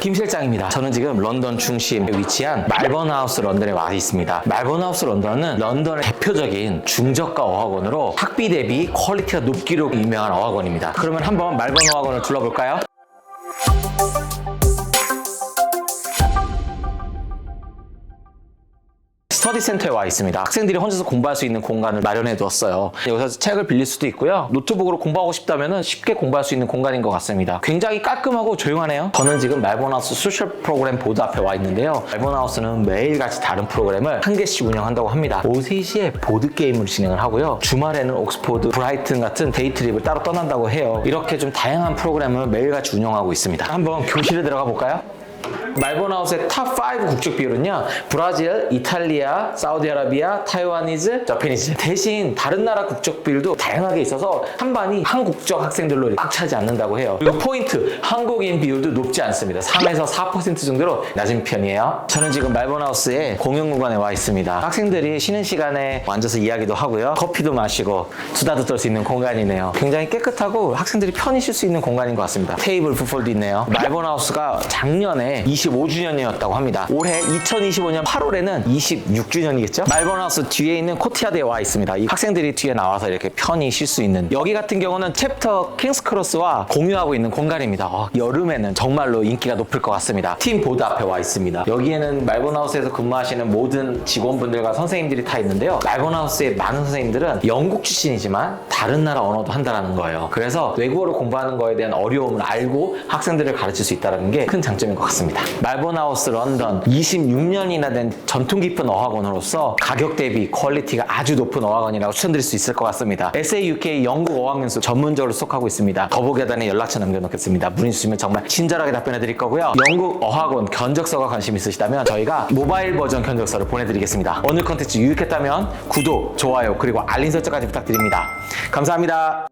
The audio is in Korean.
김 실장입니다. 저는 지금 런던 중심에 위치한 말번하우스 런던에 와 있습니다. 말번하우스 런던은 런던의 대표적인 중저가 어학원으로 학비 대비 퀄리티가 높기로 유명한 어학원입니다. 그러면 한번 말번 어학원을 둘러볼까요? 스터디 센터에 와 있습니다. 학생들이 혼자서 공부할 수 있는 공간을 마련해 두었어요. 여기서 책을 빌릴 수도 있고요. 노트북으로 공부하고 싶다면 쉽게 공부할 수 있는 공간인 것 같습니다. 굉장히 깔끔하고 조용하네요. 저는 지금 말본하우스 소셜 프로그램 보드 앞에 와 있는데요. 말본하우스는 매일같이 다른 프로그램을 한 개씩 운영한다고 합니다. 오후 3시에 보드 게임을 진행을 하고요. 주말에는 옥스포드, 브라이튼 같은 데이트립을 따로 떠난다고 해요. 이렇게 좀 다양한 프로그램을 매일같이 운영하고 있습니다. 한번 교실에 들어가 볼까요? 말본하우스의 탑5 국적 비율은요 브라질, 이탈리아, 사우디아라비아, 타이와니즈, 저페니즈. 대신 다른 나라 국적 비율도 다양하게 있어서 한 반이 한국적 학생들로 꽉 차지 않는다고 해요. 그리고 포인트 한국인 비율도 높지 않습니다. 3에서 4% 정도로 낮은 편이에요. 저는 지금 말본하우스의 공용 공간에 와 있습니다. 학생들이 쉬는 시간에 앉아서 이야기도 하고요. 커피도 마시고 수다도 떨 수 있는 공간이네요. 굉장히 깨끗하고 학생들이 편히 쉴 수 있는 공간인 것 같습니다. 테이블 부폴도 있네요. 말본하우스가 작년에 25주년이었다고 합니다. 올해 2025년 8월에는 26주년이겠죠? 말번하우스 뒤에 있는 코티아드에 와 있습니다. 이 학생들이 뒤에 나와서 이렇게 편히 쉴 수 있는 여기 같은 경우는 챕터 킹스크로스와 공유하고 있는 공간입니다. 어, 여름에는 정말로 인기가 높을 것 같습니다. 팀 보드 앞에 와 있습니다. 여기에는 말번하우스에서 근무하시는 모든 직원분들과 선생님들이 다 있는데요. 말번하우스의 많은 선생님들은 영국 출신이지만 다른 나라 언어도 한다는 거예요. 그래서 외국어를 공부하는 거에 대한 어려움을 알고 학생들을 가르칠 수 있다는 게 큰 장점인 것 같습니다. 말본하우스 런던 26년이나 된 전통 깊은 어학원으로서 가격 대비 퀄리티가 아주 높은 어학원이라고 추천드릴 수 있을 것 같습니다. SAUK 영국 어학연수 전문적으로 속하고 있습니다. 더보기단에 연락처 남겨놓겠습니다. 문의 주시면 정말 친절하게 답변해 드릴 거고요. 영국 어학원 견적서가 관심 있으시다면 저희가 모바일 버전 견적서를 보내드리겠습니다. 오늘 컨텐츠 유익했다면 구독, 좋아요, 그리고 알림 설정까지 부탁드립니다. 감사합니다.